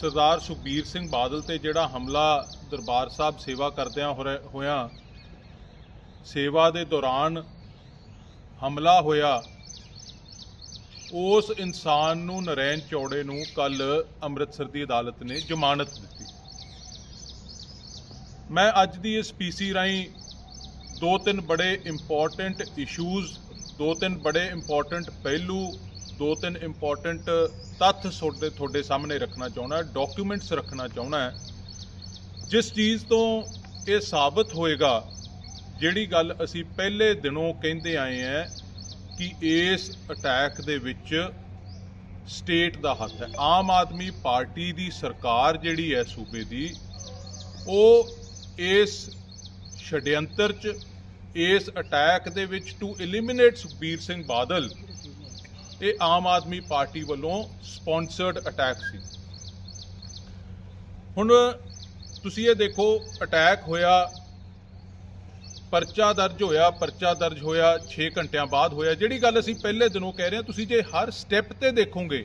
ਸਰਦਾਰ ਸੁਖਬੀਰ ਸਿੰਘ ਬਾਦਲ ਤੇ ਜਿਹੜਾ ਹਮਲਾ ਦਰਬਾਰ ਸਾਹਿਬ ਸੇਵਾ ਕਰਦਿਆਂ ਹੋ ਰਿਹਾ- ਸੇਵਾ ਦੇ ਦੌਰਾਨ ਹਮਲਾ ਹੋਇਆ, ਉਸ ਇਨਸਾਨ ਨੂੰ ਨਰੈਣ ਚੌੜੇ ਨੂੰ ਕੱਲ ਅੰਮ੍ਰਿਤਸਰ ਦੀ ਅਦਾਲਤ ਨੇ ਜ਼ਮਾਨਤ ਦਿੱਤੀ। ਮੈਂ ਅੱਜ ਦੀ ਇਸ ਪੀਸੀ ਰਾਹੀਂ ਦੋ ਤਿੰਨ ਬੜੇ ਇੰਪੋਰਟੈਂਟ ਇਸ਼ੂਜ਼ ਦੋ ਤਿੰਨ ਬੜੇ ਇੰਪੋਰਟੈਂਟ ਪਹਿਲੂ ਦੋ ਤਿੰਨ ਇੰਪੋਰਟੈਂਟ ਤੱਥ ਤੁਹਾਡੇ ਤੁਹਾਡੇ ਸਾਹਮਣੇ ਰੱਖਣਾ ਚਾਹੁੰਦਾ ਡਾਕੂਮੈਂਟਸ ਰੱਖਣਾ ਚਾਹੁੰਦਾ ਜਿਸ ਚੀਜ਼ ਤੋਂ ਇਹ ਸਾਬਤ ਹੋਏਗਾ, ਜਿਹੜੀ ਗੱਲ ਅਸੀਂ ਪਹਿਲੇ ਦਿਨੋਂ ਕਹਿੰਦੇ ਆਏ ਹਾਂ ਕਿ ਇਸ ਅਟੈਕ ਦੇ ਵਿੱਚ ਸਟੇਟ ਦਾ ਹੱਥ ਹੈ। ਆਮ ਆਦਮੀ ਪਾਰਟੀ ਦੀ ਸਰਕਾਰ ਜਿਹੜੀ ਹੈ ਸੂਬੇ ਦੀ, ਉਹ ਇਸ ਛਡਿਅੰਤਰ ਚ, ਇਸ ਅਟੈਕ ਦੇ ਵਿੱਚ ਟੂ ਐਲੀਮੀਨੇਟ ਸੁਖਬੀਰ ਸਿੰਘ ਬਾਦਲ ਇਹ ਆਮ ਆਦਮੀ ਪਾਰਟੀ ਵੱਲੋਂ ਸਪਾਂਸਰਡ ਅਟੈਕ ਸੀ। ਹੁਣ ਤੁਸੀਂ ਇਹ ਦੇਖੋ ਅਟੈਕ ਹੋਇਆ, ਪਰਚਾ ਦਰਜ ਹੋਇਆ, ਪਰਚਾ ਦਰਜ ਹੋਇਆ 6 ਘੰਟਿਆਂ ਬਾਅਦ ਹੋਇਆ। ਜਿਹੜੀ ਗੱਲ ਅਸੀਂ ਪਹਿਲੇ ਦਿਨੋਂ ਕਹਿ ਰਹੇ ਹਾਂ, ਤੁਸੀਂ ਜੇ ਹਰ ਸਟੈਪ ਤੇ ਦੇਖੋਗੇ,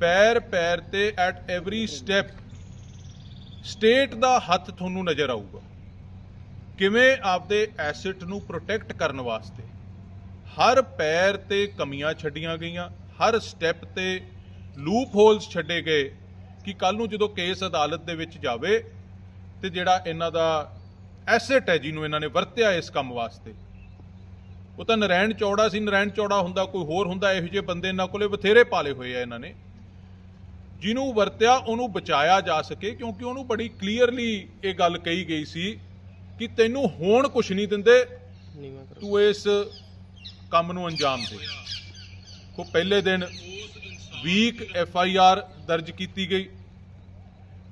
ਪੈਰ ਪੈਰ ਤੇ ਐਟ ਐਵਰੀ ਸਟੈਪ ਸਟੇਟ ਦਾ ਹੱਥ ਤੁਹਾਨੂੰ ਨਜ਼ਰ ਆਊਗਾ। ਕਿਵੇਂ ਆਪਦੇ ਐਸੈਟ ਨੂੰ ਪ੍ਰੋਟੈਕਟ ਕਰਨ ਵਾਸਤੇ? ਹਰ ਪੈਰ ਤੇ ਕਮੀਆਂ ਛੱਡੀਆਂ ਗਈਆਂ ਹਰ ਸਟੈਪ ਤੇ ਲੂਪ ਹੋਲਸ ਛੱਡੇ ਗਏ ਕਿ ਕੱਲ ਨੂੰ ਜਦੋਂ ਕੇਸ ਅਦਾਲਤ ਦੇ ਵਿੱਚ ਜਾਵੇ ਤੇ ਜਿਹੜਾ ਇਹਨਾਂ ਦਾ ਐਸੈਟ ਹੈ ਜਿਹਨੂੰ ਇਹਨਾਂ ਨੇ ਵਰਤਿਆ ਇਸ ਕੰਮ ਵਾਸਤੇ। ਉਹ ਤਾਂ ਨਰੈਣ ਚੌੜਾ ਸੀ ਨਰੈਣ ਚੌੜਾ ਹੁੰਦਾ ਕੋਈ ਹੋਰ ਹੁੰਦਾ ਇਹੋ ਜਿਹੇ ਬੰਦੇ ਇਹਨਾਂ ਕੋਲੇ ਬਥੇਰੇ ਪਾਲੇ ਹੋਏ ਆ ਇਹਨਾਂ ਨੇ। ਜਿਹਨੂੰ ਵਰਤਿਆ ਉਹਨੂੰ ਬਚਾਇਆ ਜਾ ਸਕੇ ਕਿਉਂਕਿ ਉਹਨੂੰ ਬੜੀ ਕਲੀਅਰਲੀ ਇਹ ਗੱਲ ਕਹੀ ਗਈ ਸੀ ਕਿ ਤੈਨੂੰ ਹੋਣ ਕੁਛ ਨਹੀਂ ਦਿੰਦੇ ਤੂੰ ਇਸ ਕੰਮ ਨੂੰ ਅੰਜਾਮ ਦੇ। ਕੋ ਪਹਿਲੇ ਦਿਨ ਵੀਕ ਐਫ ਆਈ ਆਰ ਦਰਜ ਕੀਤੀ ਗਈ।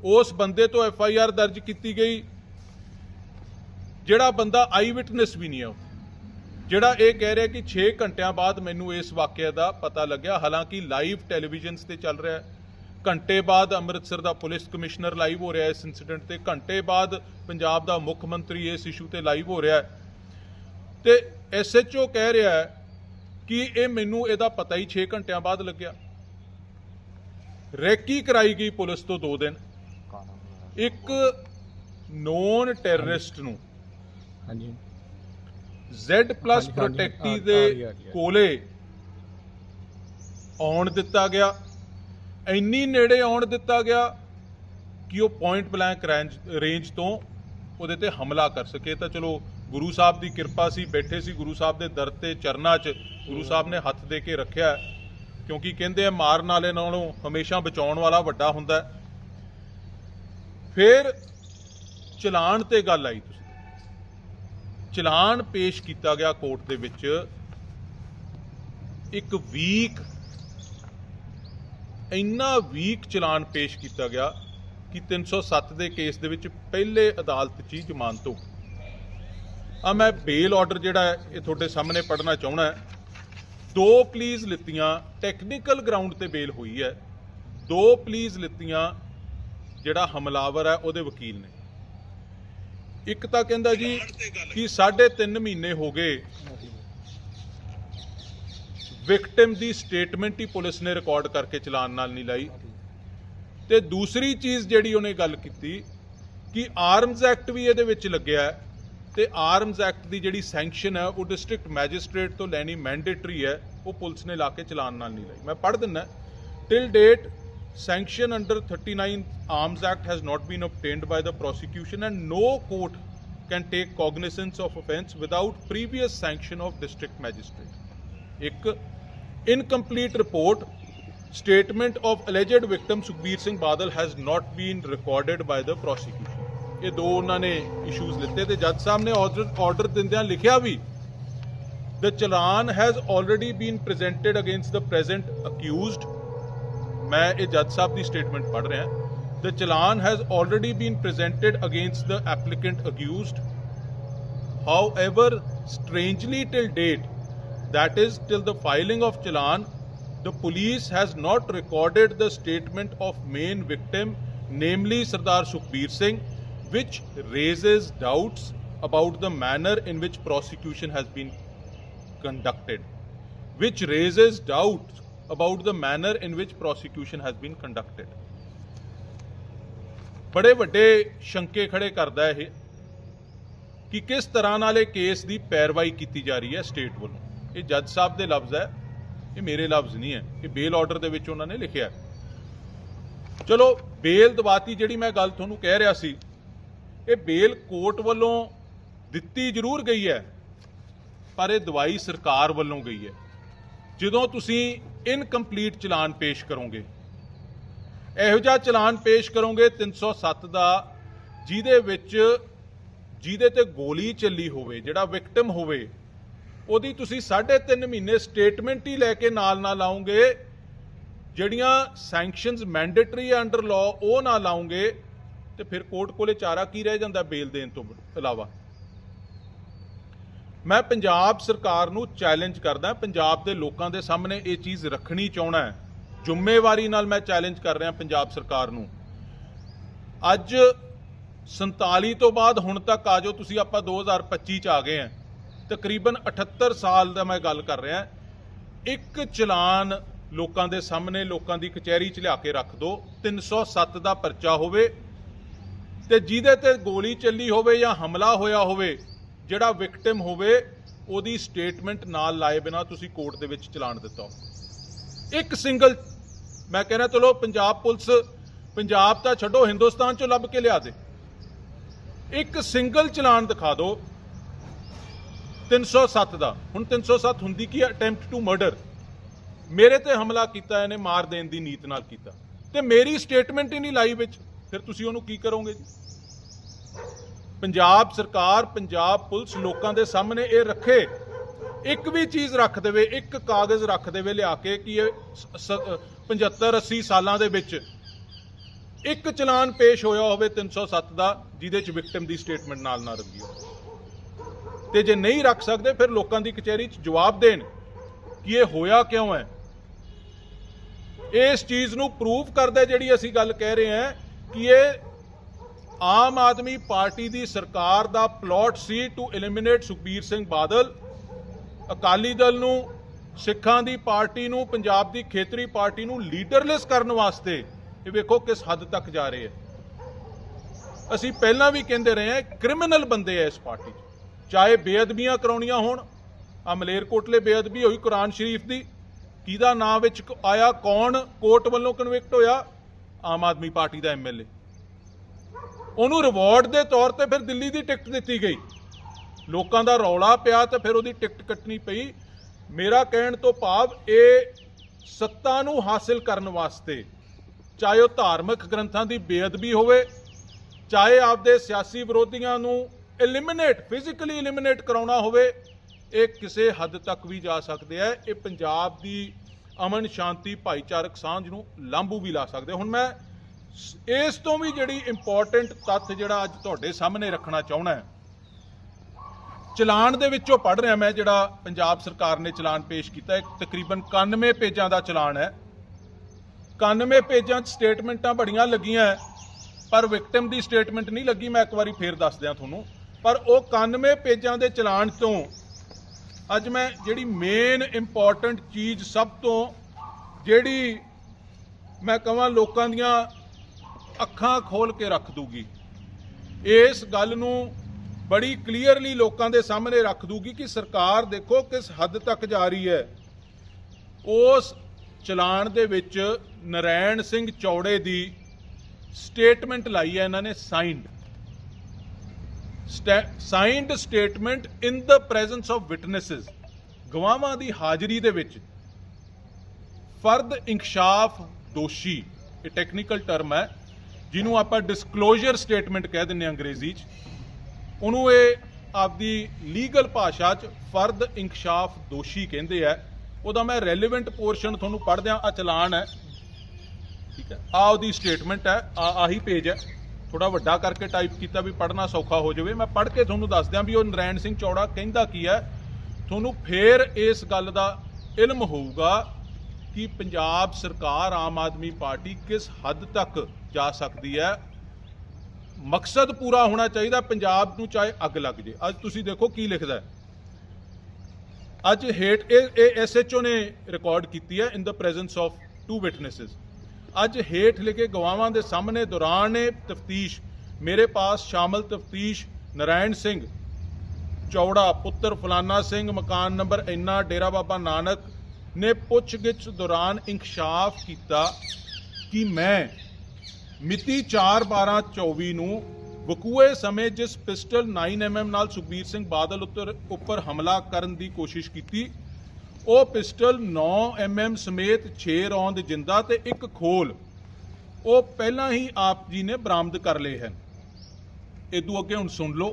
ਉਸ ਬੰਦੇ ਤੋਂ ਐਫ ਆਈ ਆਰ ਦਰਜ ਕੀਤੀ ਗਈ। ਜਿਹੜਾ ਬੰਦਾ ਆਈ ਵਿਟਨੈਸ ਵੀ ਨਹੀਂ ਹੈ ਉਹ। ਜਿਹੜਾ ਇਹ ਕਹਿ ਰਿਹਾ ਕਿ 6 ਘੰਟਿਆਂ ਬਾਅਦ ਮੈਨੂੰ ਇਸ ਵਾਕਿਆ ਦਾ ਪਤਾ ਲੱਗਿਆ, ਹਾਲਾਂਕਿ ਲਾਈਵ ਟੈਲੀਵਿਜ਼ਨਸ ਤੇ ਚੱਲ ਰਿਹਾ ਹੈ। ਘੰਟੇ ਬਾਅਦ ਅੰਮ੍ਰਿਤਸਰ ਦਾ ਪੁਲਿਸ ਕਮਿਸ਼ਨਰ ਲਾਈਵ ਹੋ ਰਿਹਾ ਇਸ ਇਨਸੀਡੈਂਟ ਤੇ। ਘੰਟੇ ਬਾਅਦ ਪੰਜਾਬ ਦਾ ਮੁੱਖ ਮੰਤਰੀ ਇਸ ਇਸ਼ੂ ਤੇ ਲਾਈਵ ਹੋ ਰਿਹਾ ਹੈ। ਤੇ ਐਸਐਚਓ ਕਹਿ ਰਿਹਾ ਹੈ ਕਿ ਇਹ ਮੈਨੂੰ ਇਹਦਾ ਪਤਾ ਹੀ 6 ਘੰਟਿਆਂ ਬਾਅਦ ਲੱਗਿਆ। ਰੈਕੀ ਕਰਾਈ ਗਈ ਪੁਲਿਸ ਤੋਂ 2 ਦਿਨ। ਇੱਕ ਨੋਨ ਟੈਰਰਿਸਟ ਨੂੰ। ਹਾਂਜੀ। Z+ ਹਾਂਜੀ, ਹਾਂਜੀ, ਪ੍ਰੋਟੈਕਟੀ ਦੇ। ਕੋਲੇ ਆਉਣ ਦਿੱਤਾ ਗਿਆ। ਇੰਨੀ ਨੇੜੇ ਆਉਣ ਦਿੱਤਾ ਗਿਆ ਕਿ ਉਹ ਪੁਆਇੰਟ ਬਲੈਂਕ ਰੇਂਜ ਤੋਂ ਉਹਦੇ ਤੇ ਹਮਲਾ ਕਰ ਸਕੇ। ਤਾਂ ਚਲੋ ਗੁਰੂ ਸਾਹਿਬ ਦੀ ਕਿਰਪਾ ਸੀ, ਬੈਠੇ ਸੀ ਗੁਰੂ ਸਾਹਿਬ ਦੇ ਦਰ ਤੇ ਚਰਨਾਂ 'ਚ। ਗੁਰੂ ਸਾਹਿਬ ਨੇ ਹੱਥ ਦੇ ਕੇ ਰੱਖਿਆ ਕਿਉਂਕਿ ਕਹਿੰਦੇ ਆ ਮਾਰਨ ਵਾਲੇ ਨਾਲੋਂ ਹਮੇਸ਼ਾ ਬਚਾਉਣ ਵਾਲਾ ਵੱਡਾ ਹੁੰਦਾ ਫਿਰ ਚਲਾਨ ਤੇ ਗੱਲ ਆਈ ਤੁਸੀਂ। ਚਲਾਨ ਪੇਸ਼ ਕੀਤਾ ਗਿਆ ਕੋਰਟ ਦੇ ਵਿੱਚ। ਇੱਕ ਵੀਕ, ਇੰਨਾ ਵੀਕ ਚਲਾਨ ਪੇਸ਼ ਕੀਤਾ ਗਿਆ ਕਿ 307 ਦੇ ਕੇਸ ਦੇ ਵਿੱਚ ਪਹਿਲੇ ਅਦਾਲਤ 'ਚ ਜ਼ਮਾਨਤ ਹੋ ਆ ਮੈਂ ਬੇਲ ਆਰਡਰ ਜਿਹੜਾ ਇਹ ਤੁਹਾਡੇ ਸਾਹਮਣੇ ਪੜ੍ਹਨਾ ਚਾਹਣਾ ਦੋ ਪਲੀਜ਼ ਲਿੱਤੀਆਂ ਟੈਕਨੀਕਲ ਗਰਾਊਂਡ ਤੇ ਬੇਲ ਹੋਈ ਹੈ। ਦੋ ਪਲੀਜ਼ ਲਿੱਤੀਆਂ, ਜਿਹੜਾ ਹਮਲਾਵਰ ਹੈ, ਉਹਦੇ ਵਕੀਲ ਨੇ। ਇੱਕ ਤਾਂ ਕਹਿੰਦਾ ਜੀ ਕਿ 3.5 ਮਹੀਨੇ ਹੋ ਗਏ। ਵਿਕਟਮ ਦੀ ਸਟੇਟਮੈਂਟ ਹੀ ਪੁਲਿਸ ਨੇ ਰਿਕਾਰਡ ਕਰਕੇ ਚਲਾਨ ਨਾਲ ਨਹੀਂ ਲਾਈ। ਤੇ ਦੂਸਰੀ ਚੀਜ਼ ਜਿਹੜੀ ਉਹਨੇ ਗੱਲ ਕੀਤੀ, ਕਿ ਆਰਮਜ਼ ਐਕਟ ਵੀ ਇਹਦੇ ਵਿੱਚ ਲੱਗਿਆ ਹੈ। ਤੇ ਆਰਮਜ਼ ਐਕਟ ਦੀ ਜਿਹੜੀ ਸੈਂਕਸ਼ਨ ਹੈ ਉਹ ਡਿਸਟ੍ਰਿਕਟ ਮੈਜਿਸਟ੍ਰੇਟ ਤੋਂ ਲੈਣੀ ਮੈਂਡੇਟਰੀ ਹੈ ਉਹ ਪੁਲਿਸ ਨੇ ਲਾ ਕੇ ਚਲਾਨ ਨਾਲ ਨਹੀਂ ਲਾਈ ਮੈਂ ਪੜ੍ਹ ਦਿੰਦਾ till date sanction under 39 arms act has not been obtained by the prosecution and no court can take cognizance of offence without previous sanction of district magistrate ਇੱਕ incomplete report statement of alleged victim Sukhbir Singh Badal has not been recorded by the prosecution ਇਹ ਦੋ ਉਹਨਾਂ ਨੇ issues ਲਿੱਤੇ ਤੇ ਜੱਜ ਸਾਹਿਬ ਨੇ order order ਦਿੰਦਿਆਂ ਲਿਖਿਆ ਵੀ the challan has already been presented against the present accused ਮੈਂ ਇਹ ਜੱਜ ਸਾਹਿਬ ਦੀ ਸਟੇਟਮੈਂਟ ਪੜ੍ਹ ਰਿਹਾ the challan has already been presented against the applicant accused however strangely till date that is till the filing of challan the police has not recorded the statement of main victim namely sardar sukhbir singh which raises doubts about the manner in which prosecution has been conducted which raises doubts about the manner in which prosecution has been conducted ਬੜੇ ਵੱਡੇ ਸ਼ੰਕੇ ਖੜੇ ਕਰਦਾ ਇਹ ਕਿ ਕਿਸ ਤਰ੍ਹਾਂ ਨਾਲ ਇਹ ਕੇਸ ਦੀ ਪੈਰਵਾਈ ਕੀਤੀ ਜਾ ਰਹੀ ਹੈ ਸਟੇਟ ਵੱਲੋਂ ਇਹ ਜੱਜ ਸਾਹਿਬ ਦੇ ਲਫ਼ਜ਼ ਹੈ ਇਹ ਮੇਰੇ ਲਫ਼ਜ਼ ਨਹੀਂ ਹੈ ਇਹ ਬੇਲ ਆਰਡਰ ਦੇ ਵਿੱਚ ਉਹਨਾਂ ਨੇ ਲਿਖਿਆ ਹੈ। ਚਲੋ ਬੇਲ ਦਵਾਤੀ ਜਿਹੜੀ ਮੈਂ ਗੱਲ ਤੁਹਾਨੂੰ ਕਹਿ ਰਿਹਾ ਸੀ ਇਹ ਬੇਲ ਕੋਰਟ ਵੱਲੋਂ ਦਿੱਤੀ ਜ਼ਰੂਰ ਗਈ ਹੈ, ਪਰ ਇਹ ਦਵਾਈ ਸਰਕਾਰ ਵੱਲੋਂ ਗਈ ਹੈ। ਜਦੋਂ ਤੁਸੀਂ ਇਨਕੰਪਲੀਟ ਚਲਾਨ ਪੇਸ਼ ਕਰੋਗੇ, ਇਹੋ ਜਿਹਾ ਚਲਾਨ ਪੇਸ਼ ਕਰੋਗੇ 307 ਦਾ, ਜਿਹਦੇ ਵਿੱਚ ਜਿਹਦੇ ਤੇ ਗੋਲੀ ਚੱਲੀ ਹੋਵੇ, ਜਿਹੜਾ ਵਿਕਟਮ ਹੋਵੇ, ਉਹਦੀ ਤੁਸੀਂ 3.5 ਮਹੀਨੇ ਸਟੇਟਮੈਂਟ ਹੀ ਲੈ ਕੇ ਨਾਲ ਨਾ ਲਾਉਂਗੇ ਜਿਹੜੀਆਂ ਸੈਂਕਸ਼ਨਸ ਮੈਂਡੇਟਰੀ ਅੰਡਰ ਲਾਅ ਉਹ ਨਾ ਲਾਉਂਗੇ ਤੇ ਫਿਰ ਕੋਰਟ ਕੋਲੇ ਚਾਰਾ ਕੀ ਰਹਿ ਜਾਂਦਾ ਬੇਲ ਦੇਣ ਤੋਂ ਇਲਾਵਾ? ਮੈਂ ਪੰਜਾਬ ਸਰਕਾਰ ਨੂੰ ਚੈਲੰਜ ਕਰਦਾ, ਪੰਜਾਬ ਦੇ ਲੋਕਾਂ ਦੇ ਸਾਹਮਣੇ ਇਹ ਚੀਜ਼ ਰੱਖਣੀ ਚਾਹਣਾ ਹੈ। ਜ਼ਿੰਮੇਵਾਰੀ ਨਾਲ ਮੈਂ ਚੈਲੰਜ ਕਰ ਰਿਹਾ ਪੰਜਾਬ ਸਰਕਾਰ ਨੂੰ। ਅੱਜ 47 ਤੋਂ ਬਾਅਦ ਹੁਣ ਤੱਕ ਆ ਜਾਓ, ਤੁਸੀਂ ਆਪਾਂ 2025 ਚ ਆ ਗਏ ਆ ਤਕਰੀਬਨ 78 ਸਾਲ ਦਾ ਮੈਂ ਗੱਲ ਕਰ ਰਿਹਾ। ਇੱਕ ਚਲਾਨ ਲੋਕਾਂ ਦੇ ਸਾਹਮਣੇ, ਲੋਕਾਂ ਦੀ ਕਚਹਿਰੀ 'ਚ ਲਿਆ ਕੇ ਰੱਖ ਦਿਓ 307 ਦਾ ਪਰਚਾ ਹੋਵੇ ਤੇ ਜਿਹਦੇ ਤੇ ਗੋਲੀ ਚੱਲੀ ਹੋਵੇ ਜਾਂ ਹਮਲਾ ਹੋਇਆ ਹੋਵੇ, ਜਿਹੜਾ ਵਿਕਟਿਮ ਹੋਵੇ, ਉਹਦੀ ਸਟੇਟਮੈਂਟ ਨਾਲ ਲਾਏ ਬਿਨਾ ਤੁਸੀਂ ਕੋਰਟ ਦੇ ਵਿੱਚ ਚਲਾਨ ਦਿੱਤਾ। ਇੱਕ ਸਿੰਗਲ ਮੈਂ ਕਹਿੰਦਾ ਚਲੋ ਪੰਜਾਬ ਪੁਲਿਸ, ਪੰਜਾਬ ਤਾਂ ਛੱਡੋ, ਹਿੰਦੁਸਤਾਨ ਚੋਂ ਲੱਭ ਕੇ ਲਿਆ ਦੇ। ਇੱਕ ਸਿੰਗਲ ਚਲਾਨ ਦਿਖਾ ਦਿਓ 307 ਦਾ। ਹੁਣ 307 ਹੁੰਦੀ ਕੀ ਅਟੈਂਪਟ ਟੂ ਮਰਡਰ ਮੇਰੇ ਤੇ ਹਮਲਾ ਕੀਤਾ, ਇਹਨੇ ਮਾਰ ਦੇਣ ਦੀ ਨੀਤ ਨਾਲ ਕੀਤਾ। ਤੇ ਮੇਰੀ ਸਟੇਟਮੈਂਟ ਹੀ ਨਹੀਂ ਲਾਈ ਵਿੱਚ। ਫਿਰ ਤੁਸੀਂ ਉਹਨੂੰ ਕੀ ਕਰੋਗੇ ਜੀ? ਪੰਜਾਬ ਸਰਕਾਰ, ਪੰਜਾਬ ਪੁਲਿਸ ਲੋਕਾਂ ਦੇ ਸਾਹਮਣੇ ਇਹ ਰੱਖੇ। ਇੱਕ ਵੀ ਚੀਜ਼ ਰੱਖ ਦੇਵੇ, ਇੱਕ ਕਾਗਜ਼ ਰੱਖ ਦੇਵੇ ਲਿਆ ਕੇ ਕਿ ਇਹ 75 80 ਸਾਲਾਂ ਦੇ ਵਿੱਚ ਇੱਕ ਚਲਾਨ ਪੇਸ਼ ਹੋਇਆ ਹੋਵੇ 307 ਦਾ, ਜਿਹਦੇ ਚ ਵਿਕਟਮ ਦੀ ਸਟੇਟਮੈਂਟ ਨਾਲ ਨਾ ਲੱਗੀ ਹੋਵੇ। ਤੇ ਜੇ ਨਹੀਂ ਰੱਖ ਸਕਦੇ, ਫਿਰ ਲੋਕਾਂ ਦੀ ਕਚਹਿਰੀ 'ਚ ਜਵਾਬ ਦੇਣ ਕਿ ਇਹ ਹੋਇਆ ਕਿਉਂ ਹੈ। ਇਸ ਚੀਜ਼ ਨੂੰ ਪ੍ਰੂਫ ਕਰਦਾ ਜਿਹੜੀ ਅਸੀਂ ਗੱਲ ਕਹਿ ਰਹੇ ਹਾਂ ਕਿ ਇਹ ਆਮ ਆਦਮੀ ਪਾਰਟੀ ਦੀ ਸਰਕਾਰ ਦਾ ਪਲਾਟ ਸੀ ਟੂ ਐਲੀਮੀਨੇਟ ਸੁਖਬੀਰ ਸਿੰਘ ਬਾਦਲ। ਅਕਾਲੀ ਦਲ ਨੂੰ, ਸਿੱਖਾਂ ਦੀ ਪਾਰਟੀ ਨੂੰ, ਪੰਜਾਬ ਦੀ ਖੇਤਰੀ ਪਾਰਟੀ ਨੂੰ ਲੀਡਰਲੈਸ ਕਰਨ ਵਾਸਤੇ ਇਹ ਵੇਖੋ ਕਿਸ ਹੱਦ ਤੱਕ ਜਾ ਰਹੇ ਹੈ। ਅਸੀਂ ਪਹਿਲਾਂ ਵੀ ਕਹਿੰਦੇ ਰਹੇ ਹਾਂ, ਕ੍ਰਿਮੀਨਲ ਬੰਦੇ ਆ ਇਸ ਪਾਰਟੀ 'ਚ। ਚਾਹੇ ਬੇਅਦਬੀਆਂ ਕਰਾਉਣੀਆਂ ਹੋਣ ਆ ਮਲੇਰਕੋਟਲੇ ਬੇਅਦਬੀ ਹੋਈ ਕੁਰਾਨ ਸ਼ਰੀਫ ਦੀ, ਕਿਹਦਾ ਨਾਂ ਵਿੱਚ ਆਇਆ, ਕੌਣ ਕੋਰਟ ਵੱਲੋਂ ਕਨਵਿਕਟ ਹੋਇਆ ਆਮ ਆਦਮੀ ਪਾਰਟੀ ਦਾ ਐਮਐਲਏ ਉਹਨੂੰ ਰਿਵਾਰਡ ਦੇ ਤੌਰ ਤੇ ਫਿਰ ਦਿੱਲੀ ਦੀ ਟਿਕਟ ਦਿੱਤੀ ਗਈ। ਲੋਕਾਂ ਦਾ ਰੌਲਾ ਪਿਆ ਤੇ ਫਿਰ ਉਹਦੀ ਟਿਕਟ ਕੱਟਣੀ ਪਈ। ਮੇਰਾ ਕਹਿਣ ਤੋਂ ਭਾਵ ਇਹ ਸੱਤਾ ਨੂੰ ਹਾਸਿਲ ਕਰਨ ਵਾਸਤੇ, ਚਾਹੇ ਉਹ ਧਾਰਮਿਕ ਗ੍ਰੰਥਾਂ ਦੀ ਬੇਅਦਬੀ ਹੋਵੇ, ਚਾਹੇ ਆਪਦੇ ਸਿਆਸੀ ਵਿਰੋਧੀਆਂ ਨੂੰ ਐਲੀਮੀਨੇਟ ਫਿਜ਼ੀਕਲੀ ਐਲੀਮੀਨੇਟ ਕਰਾਉਣਾ ਹੋਵੇ, ਇਹ ਕਿਸੇ ਹੱਦ ਤੱਕ ਵੀ ਜਾ ਸਕਦੇ ਆ। ਇਹ ਪੰਜਾਬ ਦੀ ਅਮਨ, ਸ਼ਾਂਤੀ, ਭਾਈਚਾਰਕ ਸਾਂਝ ਨੂੰ ਲਾਂਬੂ ਵੀ ਲਾ ਸਕਦੇ। ਹੁਣ ਮੈਂ ਇਸ ਤੋਂ ਵੀ ਜਿਹੜੀ ਇੰਪੋਰਟੈਂਟ ਤੱਥ ਜਿਹੜਾ ਅੱਜ ਤੁਹਾਡੇ ਸਾਹਮਣੇ ਰੱਖਣਾ ਚਾਹੁੰਦਾ ਹੈ। ਚਲਾਨ ਦੇ ਵਿੱਚੋਂ ਪੜ ਰਿਹਾ ਮੈਂ ਜਿਹੜਾ ਪੰਜਾਬ ਸਰਕਾਰ ਨੇ ਚਲਾਨ ਪੇਸ਼ ਕੀਤਾ। ਹੈ ਤਕਰੀਬਨ 91 ਪੇਜਾਂ ਦਾ ਚਲਾਨ ਹੈ। 91 ਪੇਜਾਂ 'ਚ ਸਟੇਟਮੈਂਟਾਂ ਬੜੀਆਂ ਲੱਗੀਆਂ ਪਰ ਵਿਕਟਮ ਦੀ ਸਟੇਟਮੈਂਟ ਨਹੀਂ ਲੱਗੀ। ਮੈਂ ਇੱਕ ਵਾਰੀ ਫੇਰ ਦੱਸ ਦਿਆਂ ਤੁਹਾਨੂੰ। ਪਰ ਉਹ 91 ਪੇਜਾਂ ਦੇ ਚਲਾਨ ਤੋਂ ਅੱਜ ਮੈਂ ਜਿਹੜੀ ਮੇਨ ਇੰਪੋਰਟੈਂਟ ਚੀਜ਼ ਸਭ ਤੋਂ ਜਿਹੜੀ ਮੈਂ ਕਹਾਂ ਲੋਕਾਂ ਦੀਆਂ ਅੱਖਾਂ ਖੋਲ ਕੇ ਰੱਖ ਦੂਗੀ, ਇਸ ਗੱਲ ਨੂੰ ਬੜੀ ਕਲੀਅਰਲੀ ਲੋਕਾਂ ਦੇ ਸਾਹਮਣੇ ਰੱਖ ਦੂਗੀ ਕਿ ਸਰਕਾਰ ਦੇਖੋ ਕਿਸ ਹੱਦ ਤੱਕ ਜਾ ਰਹੀ ਹੈ। ਉਸ ਚਲਾਨ ਦੇ ਵਿੱਚ ਨਰੈਣ ਸਿੰਘ ਚੌੜੇ ਦੀ ਸਟੇਟਮੈਂਟ ਲਾਈ ਹੈ, ਇਹਨਾਂ ਨੇ signed signed statement in the presence of witnesses ਗਵਾਹਾਂ ਦੀ ਹਾਜ਼ਰੀ ਦੇ ਵਿੱਚ ਫਰਦ ਇਨਕਸ਼ਾਫ ਦੋਸ਼ੀ ਇਹ ਟੈਕਨੀਕਲ ਟਰਮ ਹੈ ਜਿਹਨੂੰ ਆਪਾਂ ਡਿਸਕਲੋਜ਼ਰ ਸਟੇਟਮੈਂਟ ਕਹਿ ਦਿੰਦੇ ਹਾਂ ਅੰਗਰੇਜ਼ੀ 'ਚ ਉਹਨੂੰ ਇਹ ਆਪਦੀ ਲੀਗਲ ਭਾਸ਼ਾ 'ਚ ਫਰਦ ਇਨਕਸ਼ਾਫ ਦੋਸ਼ੀ ਕਹਿੰਦੇ ਆ ਉਹਦਾ ਮੈਂ ਰੈਲੇਵੈਂਟ ਪੋਰਸ਼ਨ ਤੁਹਾਨੂੰ ਪੜ੍ਹਦਿਆਂ ਆ ਚਲਾਨ ਹੈ ਠੀਕ ਹੈ ਆ ਉਹਦੀ ਸਟੇਟਮੈਂਟ ਹੈ ਆ ਆਹੀ ਪੇਜ ਹੈ ਥੋੜਾ ਵੱਡਾ ਕਰਕੇ ਟਾਈਪ ਕੀਤਾ ਵੀ ਪੜ੍ਹਨਾ ਸੌਖਾ ਹੋ ਜਾਵੇ। ਮੈਂ ਪੜ੍ਹ ਕੇ ਤੁਹਾਨੂੰ ਦੱਸ ਦਿਆਂ ਵੀ ਉਹ ਨਰੈਣ ਸਿੰਘ ਚੌੜਾ ਕਹਿੰਦਾ ਕੀ ਹੈ, ਤੁਹਾਨੂੰ ਫੇਰ ਇਸ ਗੱਲ ਦਾ ਇਲਮ ਹੋਊਗਾ ਕਿ ਪੰਜਾਬ ਸਰਕਾਰ ਆਮ ਆਦਮੀ ਪਾਰਟੀ ਕਿਸ ਹੱਦ ਤੱਕ ਜਾ ਸਕਦੀ ਹੈ। ਮਕਸਦ ਪੂਰਾ ਹੋਣਾ ਚਾਹੀਦਾ ਪੰਜਾਬ ਨੂੰ ਚਾਹੇ ਅੱਗ ਲੱਗ ਜੇ। ਅੱਜ ਤੁਸੀਂ ਦੇਖੋ ਕੀ ਲਿਖਦਾ ਅੱਜ ਹੇਟ ਇਹ ਇਹ ਐਸਐਚਓ ਨੇ ਰਿਕਾਰਡ ਕੀਤੀ ਹੈ in the presence of two witnesses ਅੱਜ ਹੇਠ ਲਿਖੇ ਗਵਾਹਾਂ ਦੇ ਸਾਹਮਣੇ ਦੌਰਾਨ ਤਫਤੀਸ਼, ਮੇਰੇ ਪਾਸ ਸ਼ਾਮਲ ਤਫਤੀਸ਼, ਨਰਾਇਣ ਸਿੰਘ, ਚੌੜਾ ਪੁੱਤਰ ਫਲਾਨਾ ਸਿੰਘ, ਮਕਾਨ ਨੰਬਰ ਇੰਨਾ, ਡੇਰਾ ਬਾਬਾ ਨਾਨਕ ਨੇ ਪੁੱਛਗਿੱਛ ਦੌਰਾਨ ਇਨਕਸ਼ਾਫ ਕੀਤਾ ਕਿ ਮੈਂ ਮਿਤੀ 4/12/24 ਨੂੰ ਵਕੂਏ ਸਮੇਂ ਜਿਸ ਪਿਸਟਲ 9mm ਨਾਲ ਸੁਖਬੀਰ ਸਿੰਘ ਬਾਦਲ ਉੱਤਰ ਉੱਪਰ ਹਮਲਾ ਕਰਨ ਦੀ ਕੋਸ਼ਿਸ਼ ਕੀਤੀ ਉਹ ਪਿਸਟਲ 9mm ਸਮੇਤ 6 ਰੌਂਦ ਜਿੰਦਾ ਤੇ ਇੱਕ ਖੋਲ। ਉਹ ਪਹਿਲਾਂ ਹੀ ਆਪ ਜੀ ਨੇ ਬਰਾਮਦ ਕਰ ਲਏ ਹਨ। ਇਦੋਂ ਅੱਗੇ ਹੁਣ ਸੁਣ ਲਓ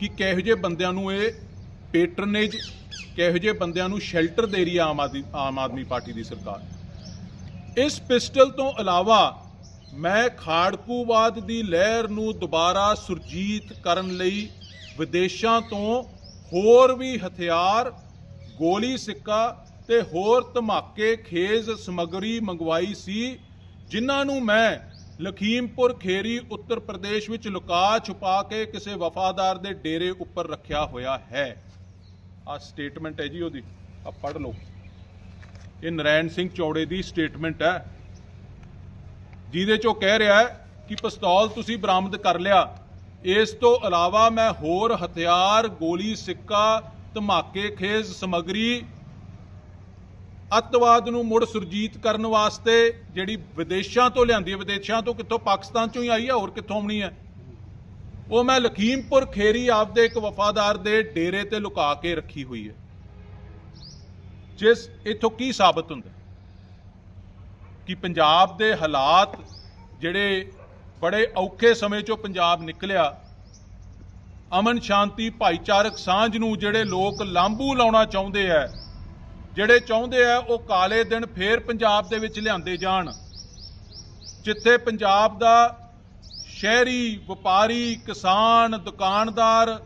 ਕਿ ਕਿਹੋ ਜਿਹੇ ਬੰਦਿਆਂ ਨੂੰ ਇਹ ਪੈਟਰਨੇਜ ਕਿਹੋ ਜਿਹੇ ਬੰਦਿਆਂ ਨੂੰ ਸ਼ੈਲਟਰ ਦੇ ਰਹੀ ਹੈ ਆਮ ਆਦਮੀ ਆਮ ਆਦਮੀ ਪਾਰਟੀ ਦੀ ਸਰਕਾਰ। ਇਸ ਪਿਸਟਲ ਤੋਂ ਇਲਾਵਾ ਮੈਂ ਖਾੜਕੂਵਾਦ ਦੀ ਲਹਿਰ ਨੂੰ ਦੁਬਾਰਾ ਸੁਰਜੀਤ ਕਰਨ ਲਈ ਵਿਦੇਸ਼ਾਂ ਤੋਂ ਹੋਰ ਵੀ ਹਥਿਆਰ ਗੋਲੀ, ਸਿੱਕਾ ਤੇ ਹੋਰ ਧਮਾਕੇ, ਖੇਜ਼, ਸਮਗਰੀ ਮੰਗਵਾਈ ਸੀ, ਜਿਨ੍ਹਾਂ ਨੂੰ ਮੈਂ ਲਖੀਮਪੁਰ ਖੇਰੀ, ਉੱਤਰ ਪ੍ਰਦੇਸ਼ ਵਿੱਚ ਲੁਕਾ ਛੁਪਾ ਕੇ ਕਿਸੇ ਵਫਾਦਾਰ ਦੇ ਡੇਰੇ ਉੱਪਰ ਰੱਖਿਆ ਹੋਇਆ ਹੈ। ਆ ਸਟੇਟਮੈਂਟ ਹੈ ਜੀ ਉਹਦੀ। ਆ ਪੜ੍ਹ ਲਓ। ਇਹ ਨਰੈਣ ਸਿੰਘ ਚੌੜੇ ਦੀ ਸਟੇਟਮੈਂਟ ਹੈ। ਜਿਹਦੇ ਚੋਂ ਕਹਿ ਰਿਹਾ ਹੈ ਕਿ ਪਿਸਤੌਲ ਤੁਸੀਂ ਬਰਾਮਦ ਕਰ ਲਿਆ। ਇਸ ਤੋਂ ਇਲਾਵਾ ਮੈਂ ਹੋਰ ਹਥਿਆਰ, ਗੋਲੀ, ਸਿੱਕਾ ਧਮਾਕੇ, ਖੇਜ਼, ਸਮਗਰੀ ਅੱਤਵਾਦ ਨੂੰ ਮੁੜ ਸੁਰਜੀਤ ਕਰਨ ਵਾਸਤੇ ਜਿਹੜੀ ਵਿਦੇਸ਼ਾਂ ਤੋਂ ਲਿਆਂਦੀ ਹੈ, ਵਿਦੇਸ਼ਾਂ ਤੋਂ ਕਿੱਥੋਂ? ਪਾਕਿਸਤਾਨ ਚੋਂ ਹੀ ਆਈ ਹੈ, ਹੋਰ ਕਿੱਥੋਂ ਆਉਣੀ ਹੈ? ਉਹ ਮੈਂ ਲਖੀਮਪੁਰ ਖੇਰੀ ਆਪਦੇ ਇੱਕ ਵਫਾਦਾਰ ਦੇ ਡੇਰੇ ਤੇ ਲੁਕਾ ਕੇ ਰੱਖੀ ਹੋਈ ਹੈ। ਜਿਸ, ਇਥੋਂ ਕੀ ਸਾਬਤ ਹੁੰਦਾ? ਕਿ ਪੰਜਾਬ ਦੇ ਹਾਲਾਤ ਜਿਹੜੇ ਬੜੇ ਔਖੇ ਸਮੇਂ ਚੋਂ ਪੰਜਾਬ ਨਿਕਲਿਆ ਅਮਨ ਸ਼ਾਂਤੀ ਭਾਈਚਾਰਕ ਸਾਂਝ ਨੂੰ ਜਿਹੜੇ ਲੋਕ ਲਾਂਬੂ ਲਾਉਣਾ ਚਾਹੁੰਦੇ ਆ ਜਿਹੜੇ ਚਾਹੁੰਦੇ ਆ ਉਹ ਕਾਲੇ ਦਿਨ ਫੇਰ ਪੰਜਾਬ ਦੇ ਵਿੱਚ ਲਿਆਂਦੇ ਜਾਣ। ਜਿੱਥੇ ਪੰਜਾਬ ਦਾ ਸ਼ਹਿਰੀ, ਵਪਾਰੀ, ਕਿਸਾਨ, ਦੁਕਾਨਦਾਰ,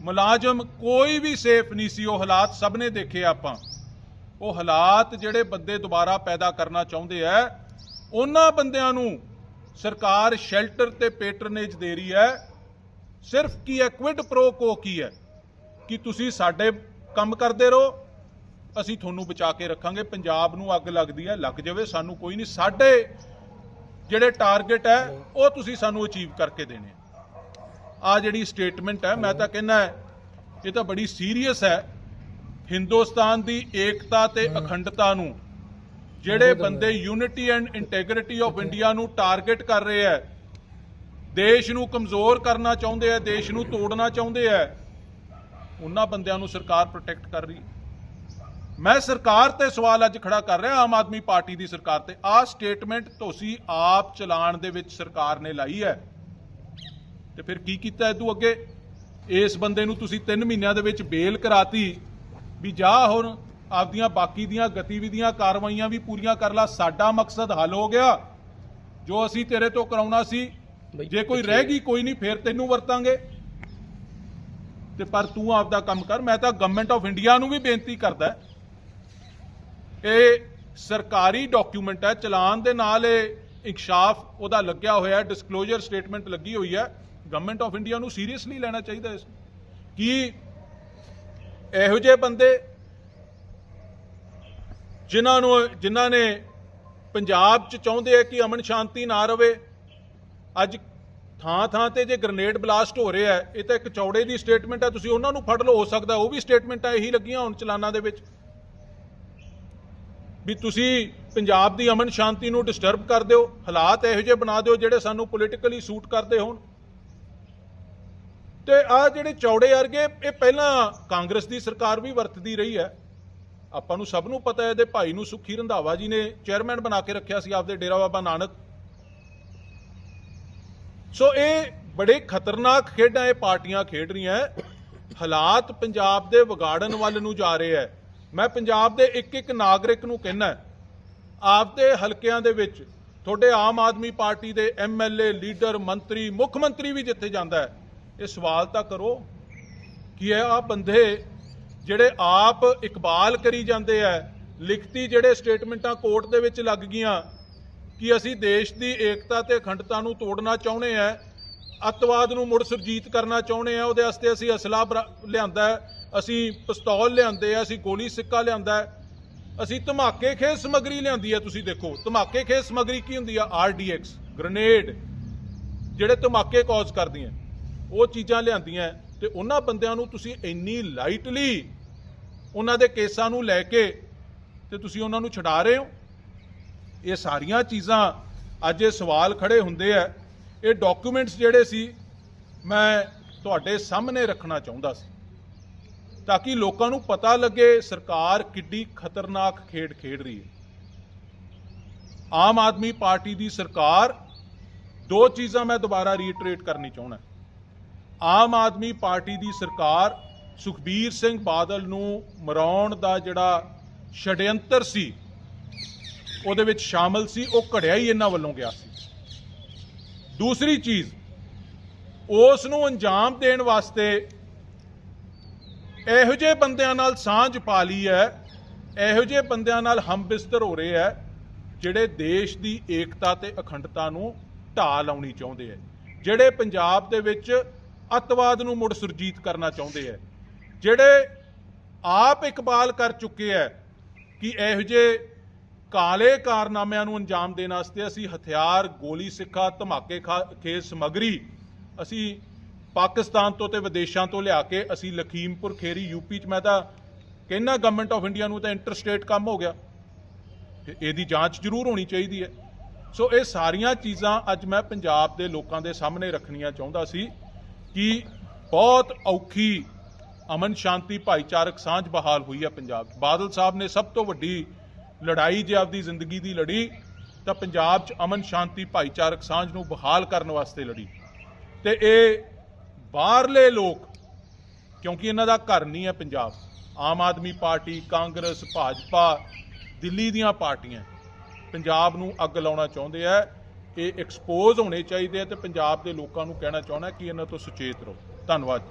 ਮੁਲਾਜ਼ਮ ਕੋਈ ਵੀ ਸੇਫ ਨਹੀਂ ਸੀ, ਉਹ ਹਾਲਾਤ ਸਭ ਨੇ ਦੇਖੇ ਆਪਾਂ। ਉਹ ਹਾਲਾਤ ਜਿਹੜੇ ਬੰਦੇ ਦੁਬਾਰਾ ਪੈਦਾ ਕਰਨਾ ਚਾਹੁੰਦੇ ਆ ਉਹਨਾਂ ਬੰਦਿਆਂ ਨੂੰ ਸਰਕਾਰ ਸ਼ੈਲਟਰ ਤੇ ਪੇਟਰਨੇਜ ਦੇ ਰਹੀ ਹੈ ਸਿਰਫ ਕੀ ਹੈ? ਕੁਇਡ ਪ੍ਰੋ ਕੋ ਕੀ ਹੈ? ਕਿ ਤੁਸੀਂ ਸਾਡੇ ਕੰਮ ਕਰਦੇ ਰਹੋ ਅਸੀਂ ਤੁਹਾਨੂੰ ਬਚਾ ਕੇ ਰੱਖਾਂਗੇ ਪੰਜਾਬ ਨੂੰ ਅੱਗ ਲੱਗਦੀ ਹੈ ਲੱਗ ਜਾਵੇ ਸਾਨੂੰ ਕੋਈ ਨਹੀਂ। ਸਾਡੇ ਜਿਹੜੇ ਟਾਰਗੇਟ ਹੈ ਉਹ ਤੁਸੀਂ ਸਾਨੂੰ ਅਚੀਵ ਕਰਕੇ ਦੇਣੇ ਆ। ਜਿਹੜੀ ਸਟੇਟਮੈਂਟ ਹੈ ਮੈਂ ਤਾਂ ਕਹਿੰਦਾ ਇਹ ਤਾਂ ਬੜੀ ਸੀਰੀਅਸ ਹੈ। ਹਿੰਦੁਸਤਾਨ ਦੀ ਏਕਤਾ ਤੇ ਅਖੰਡਤਾ ਨੂੰ ਜਿਹੜੇ ਬੰਦੇ unity and integrity of India ਨੂੰ ਟਾਰਗੇਟ ਕਰ ਰਹੇ ਹੈ ਦੇਸ਼ ਨੂੰ ਕਮਜ਼ੋਰ ਕਰਨਾ ਚਾਹੁੰਦੇ ਆ, ਦੇਸ਼ ਨੂੰ ਤੋੜਨਾ ਚਾਹੁੰਦੇ ਆ, ਉਹਨਾਂ ਬੰਦਿਆਂ ਨੂੰ ਸਰਕਾਰ ਪ੍ਰੋਟੈਕਟ ਕਰ ਰਹੀ ਮੈਂ ਸਰਕਾਰ ਤੇ ਸਵਾਲ ਅੱਜ ਖੜਾ ਕਰ ਰਿਹਾ, ਆਮ ਆਦਮੀ ਪਾਰਟੀ ਦੀ ਸਰਕਾਰ ਤੇ। ਆਹ ਸਟੇਟਮੈਂਟ ਤੁਸੀਂ ਆਪ ਚਲਾਣ ਦੇ ਵਿੱਚ ਸਰਕਾਰ ਨੇ ਲਾਈ ਹੈ। ਤੇ ਫਿਰ ਕੀ ਕੀਤਾ ਇਦੋਂ ਅੱਗੇ? ਇਸ ਬੰਦੇ ਨੂੰ ਤੁਸੀਂ 3 ਮਹੀਨਿਆਂ ਦੇ ਵਿੱਚ ਬੇਲ ਕਰਾਤੀ ਵੀ ਜਾ ਹੁਣ ਆਪਦੀਆਂ ਬਾਕੀ ਦੀਆਂ ਗਤੀਵਿਧੀਆਂ, ਕਾਰਵਾਈਆਂ ਵੀ ਪੂਰੀਆਂ ਕਰ ਲਾ। ਸਾਡਾ ਮਕਸਦ ਹੱਲ ਹੋ ਗਿਆ। ਜੋ ਅਸੀਂ ਤੇਰੇ ਤੋਂ ਕਰਾਉਣਾ ਸੀ ਜੇ ਕੋਈ ਰਹਿ ਗਈ ਕੋਈ ਨਹੀਂ ਫੇਰ ਤੈਨੂੰ ਵਰਤਾਂਗੇ। ਤੇ ਪਰ ਤੂੰ ਆਪਦਾ ਕੰਮ ਕਰ। ਮੈਂ ਤਾਂ ਗਵਰਨਮੈਂਟ ਆਫ ਇੰਡੀਆ ਨੂੰ ਵੀ ਬੇਨਤੀ ਕਰਦਾ ਇਹ ਸਰਕਾਰੀ ਡਾਕੂਮੈਂਟ ਹੈ। ਚਲਾਨ ਦੇ ਨਾਲ ਇਹ ਇਨਕਸ਼ਾਫ ਉਹਦਾ ਲੱਗਿਆ ਹੋਇਆ ਡਿਸਕਲੋਜ਼ਰ ਸਟੇਟਮੈਂਟ ਲੱਗੀ ਹੋਈ ਹੈ। ਗਵਰਨਮੈਂਟ ਆਫ ਇੰਡੀਆ ਨੂੰ ਸੀਰੀਅਸਲੀ ਲੈਣਾ ਚਾਹੀਦਾ ਇਸ ਕਿ ਇਹੋ ਜਿਹੇ ਬੰਦੇ ਜਿਨ੍ਹਾਂ ਨੂੰ ਜਿਨ੍ਹਾਂ ਨੇ ਪੰਜਾਬ 'ਚ ਚਾਹੁੰਦੇ ਆ ਕਿ ਅਮਨ ਸ਼ਾਂਤੀ ਨਾ ਰਵੇ ਅੱਜ ਥਾਂ ਥਾਂ ਤੇ ਜੇ ਗ੍ਰਨੇਡ ਬਲਾਸਟ ਹੋ ਰਿਹਾ ਹੈ, ਇਹ ਤਾਂ ਇੱਕ ਚੌੜੇ ਦੀ ਸਟੇਟਮੈਂਟ ਹੈ, ਤੁਸੀਂ ਉਹਨਾਂ ਨੂੰ ਫੜ ਲਓ, ਹੋ ਸਕਦਾ ਉਹ ਵੀ ਸਟੇਟਮੈਂਟਾਂ ਇਹੀ ਲੱਗੀਆਂ ਹੁਣ ਚਲਾਨਾਂ ਦੇ ਵਿੱਚ। ਵੀ ਤੁਸੀਂ ਪੰਜਾਬ ਦੀ ਅਮਨ ਸ਼ਾਂਤੀ ਨੂੰ ਡਿਸਟਰਬ ਕਰ ਦਿਓ, ਹਾਲਾਤ ਇਹੋ ਜਿਹੇ ਬਣਾ ਦਿਓ ਜਿਹੜੇ ਸਾਨੂੰ ਪੋਲੀਟੀਕਲੀ ਸੂਟ ਕਰਦੇ ਹੋਣ। ਤੇ ਆ ਜਿਹੜੇ ਚੌੜੇ ਅਰਗੇ ਇਹ ਪਹਿਲਾਂ ਕਾਂਗਰਸ ਦੀ ਸਰਕਾਰ ਵੀ ਵਰਤਦੀ ਰਹੀ ਹੈ। ਆਪਾਂ ਨੂੰ ਸਭ ਨੂੰ ਪਤਾ ਹੈ, ਇਹਦੇ ਭਾਈ ਨੂੰ ਸੁਖੀ ਰੰਧਾਵਾ ਜੀ ਨੇ ਚੇਅਰਮੈਨ ਬਣਾ ਕੇ ਰੱਖਿਆ ਸੀ, ਆਪਦੇ ਡੇਰਾ ਬਾਬਾ ਨਾਨਕ। ਸੋ ਇਹ ਬੜੇ ਖਤਰਨਾਕ ਖੇਡਾਂ ਇਹ ਪਾਰਟੀਆਂ ਖੇਡ ਰਹੀਆਂ ਹਾਲਾਤ ਪੰਜਾਬ ਦੇ ਵਿਗਾੜਨ ਵੱਲ ਨੂੰ ਜਾ ਰਹੇ ਹੈ। ਮੈਂ ਪੰਜਾਬ ਦੇ ਇੱਕ ਇੱਕ ਨਾਗਰਿਕ ਨੂੰ ਕਹਿਣਾ ਆਪਦੇ ਹਲਕਿਆਂ ਦੇ ਵਿੱਚ ਤੁਹਾਡੇ ਆਮ ਆਦਮੀ ਪਾਰਟੀ ਦੇ ਐਮਐਲਏ ਲੀਡਰ, ਮੰਤਰੀ, ਮੁੱਖ ਮੰਤਰੀ ਵੀ ਜਿੱਥੇ ਜਾਂਦਾ ਹੈ, ਇਹ ਸਵਾਲ ਤਾਂ ਕਰੋ ਕਿ ਇਹ ਆ ਬੰਦੇ ਜਿਹੜੇ ਆਪ ਇਕਬਾਲ ਕਰੀ ਜਾਂਦੇ ਆ ਲਿਖਤੀ ਜਿਹੜੇ ਸਟੇਟਮੈਂਟਾਂ ਕੋਰਟ ਦੇ ਵਿੱਚ ਲੱਗ ਗਈਆਂ ਕਿ ਅਸੀਂ ਦੇਸ਼ ਦੀ ਏਕਤਾ ਤੇ ਅਖੰਡਤਾ ਨੂੰ ਤੋੜਨਾ ਚਾਹੁੰਦੇ ਆ ਅੱਤਵਾਦ ਨੂੰ ਮੁੜ ਸੁਰਜੀਤ ਕਰਨਾ ਚਾਹੁੰਦੇ ਆ ਉਹਦੇ ਵਾਸਤੇ ਅਸੀਂ ਅਸਲਾ ਬਰਾ- ਲਿਆਂਦਾ ਅਸੀਂ ਪਿਸਤੌਲ ਲਿਆਂਦੇ ਆ, ਅਸੀਂ ਗੋਲੀ ਸਿੱਕਾ ਲਿਆਂਦਾ ਅਸੀਂ ਧਮਾਕੇ ਖੇਸ ਸਮਗਰੀ ਲਿਆਂਦੀ ਹੈ, ਤੁਸੀਂ ਦੇਖੋ, ਧਮਾਕੇ ਖੇਸ ਸਮਗਰੀ ਕੀ ਹੁੰਦੀ ਆ? ਆਰਡੀਐਕਸ ਗ੍ਰੇਨੇਡ ਜਿਹੜੇ ਧਮਾਕੇ ਕਾਜ਼ ਕਰਦੀਆਂ ਉਹ ਚੀਜ਼ਾਂ ਲਿਆਂਦੀਆਂ ਤੇ ਉਹਨਾਂ ਬੰਦਿਆਂ ਨੂੰ ਤੁਸੀਂ ਇੰਨੀ ਲਾਈਟਲੀ ਉਹਨਾਂ ਦੇ ਕੇਸਾਂ ਨੂੰ ਲੈ ਕੇ ਤੇ ਤੁਸੀਂ ਉਹਨਾਂ ਨੂੰ ਛਡਾ ਰਹੇ ਹੋ ਇਹ ਸਾਰੀਆਂ ਚੀਜ਼ਾਂ ਅੱਜ ਇਹ ਸਵਾਲ ਖੜੇ ਹੁੰਦੇ ਆ। ਇਹ ਡਾਕੂਮੈਂਟਸ ਜਿਹੜੇ ਸੀ, ਮੈਂ ਤੁਹਾਡੇ ਸਾਹਮਣੇ ਰੱਖਣਾ ਚਾਹੁੰਦਾ ਸੀ। ਤਾਂ ਕਿ ਲੋਕਾਂ ਨੂੰ ਪਤਾ ਲੱਗੇ ਸਰਕਾਰ ਕਿੱਡੀ ਖਤਰਨਾਕ ਖੇਡ ਖੇਡ ਰਹੀ ਹੈ। ਆਮ ਆਦਮੀ ਪਾਰਟੀ ਦੀ ਸਰਕਾਰ ਦੋ ਚੀਜ਼ਾਂ ਮੈਂ ਦੁਬਾਰਾ ਰੀਟਰੇਟ ਕਰਨੀ ਚਾਹੁੰਦਾ ਆਮ ਆਦਮੀ ਪਾਰਟੀ ਦੀ ਸਰਕਾਰ ਸੁਖਬੀਰ ਸਿੰਘ ਬਾਦਲ ਨੂੰ ਮਰਾਉਣ ਦਾ ਜਿਹੜਾ ਛੜਯੰਤਰ ਸੀ ਉਹਦੇ ਵਿੱਚ ਸ਼ਾਮਲ ਸੀ, ਉਹ ਘੜਿਆ ਹੀ ਇਹਨਾਂ ਵੱਲੋਂ ਗਿਆ ਸੀ। ਦੂਸਰੀ ਚੀਜ਼ ਉਸ ਨੂੰ ਅੰਜਾਮ ਦੇਣ ਵਾਸਤੇ ਇਹੋ ਜਿਹੇ ਬੰਦਿਆਂ ਨਾਲ ਸਾਂਝ ਪਾ ਲਈ ਹੈ, ਇਹੋ ਜਿਹੇ ਬੰਦਿਆਂ ਨਾਲ ਹਮਬਿਸਤਰ ਹੋ ਰਹੇ ਹੈ, ਜਿਹੜੇ ਦੇਸ਼ ਦੀ ਏਕਤਾ ਤੇ ਅਖੰਡਤਾ ਨੂੰ ਢਾਹ ਲਾਉਣੀ ਚਾਹੁੰਦੇ ਹੈ, ਜਿਹੜੇ ਪੰਜਾਬ ਦੇ ਵਿੱਚ ਅੱਤਵਾਦ ਨੂੰ ਮੁੜ ਸੁਰਜੀਤ ਕਰਨਾ ਚਾਹੁੰਦੇ ਹੈ, ਜਿਹੜੇ ਆਪ ਇਕਬਾਲ ਕਰ ਚੁੱਕੇ ਹੈ ਕਿ ਇਹੋ ਜਿਹੇ ਕਾਲੇ ਕਾਰਨਾਮਿਆਂ ਨੂੰ ਅੰਜਾਮ ਦੇਣ ਵਾਸਤੇ ਅਸੀਂ ਹਥਿਆਰ, ਗੋਲੀ ਸਿੱਖਾ, ਧਮਾਕੇ ਖਾ- ਖੇਸ ਸਮਗਰੀ ਅਸੀਂ ਪਾਕਿਸਤਾਨ ਤੋਂ ਤੇ ਵਿਦੇਸ਼ਾਂ ਤੋਂ ਲਿਆ ਕੇ ਅਸੀਂ ਲਖੀਮਪੁਰ ਖੇਰੀ, ਯੂਪੀ ਚ ਮੈਂ ਤਾਂ ਕਹਿੰਨਾ ਗਵਰਨਮੈਂਟ ਆਫ ਇੰਡੀਆ ਨੂੰ ਤਾਂ ਇੰਟਰਸਟੇਟ ਕੰਮ ਹੋ ਗਿਆ। ਤੇ ਇਹਦੀ ਜਾਂਚ ਜ਼ਰੂਰ ਹੋਣੀ ਚਾਹੀਦੀ ਹੈ। ਸੋ ਇਹ ਸਾਰੀਆਂ ਚੀਜ਼ਾਂ ਅੱਜ ਮੈਂ ਪੰਜਾਬ ਦੇ ਲੋਕਾਂ ਦੇ ਸਾਹਮਣੇ ਰੱਖਣੀਆਂ ਚਾਹੁੰਦਾ ਸੀ ਕਿ ਬਹੁਤ ਔਖੀ ਅਮਨ ਸ਼ਾਂਤੀ ਭਾਈਚਾਰਕ ਸਾਂਝ ਬਹਾਲ ਹੋਈ ਹੈ ਪੰਜਾਬ 'ਚ। ਬਾਦਲ ਸਾਹਿਬ ਨੇ ਸਭ ਤੋਂ ਵੱਡੀ ਲੜਾਈ ਜੇ ਆਪਦੀ ਜ਼ਿੰਦਗੀ ਦੀ ਲੜੀ, ਤਾਂ ਪੰਜਾਬ 'ਚ ਅਮਨ ਸ਼ਾਂਤੀ ਭਾਈਚਾਰਕ ਸਾਂਝ ਨੂੰ ਬਹਾਲ ਕਰਨ ਵਾਸਤੇ ਲੜੀ। ਤੇ ਇਹ ਬਾਹਰਲੇ ਲੋਕ, ਕਿਉਂਕਿ ਇਹਨਾਂ ਦਾ ਘਰ ਨਹੀਂ ਹੈ ਪੰਜਾਬ, ਆਮ ਆਦਮੀ ਪਾਰਟੀ, ਕਾਂਗਰਸ, ਭਾਜਪਾ, ਦਿੱਲੀ ਦੀਆਂ ਪਾਰਟੀਆਂ, ਪੰਜਾਬ ਨੂੰ ਅੱਗ ਲਾਉਣਾ ਚਾਹੁੰਦੇ ਆ, ਇਹ ਐਕਸਪੋਜ਼ ਹੋਣੇ ਚਾਹੀਦੇ ਆ ਤੇ ਪੰਜਾਬ ਦੇ ਲੋਕਾਂ ਨੂੰ ਕਹਿਣਾ ਚਾਹੁੰਦਾ ਕਿ ਇਹਨਾਂ ਤੋਂ ਸੁਚੇਤ ਰਹੋ। ਧੰਨਵਾਦ।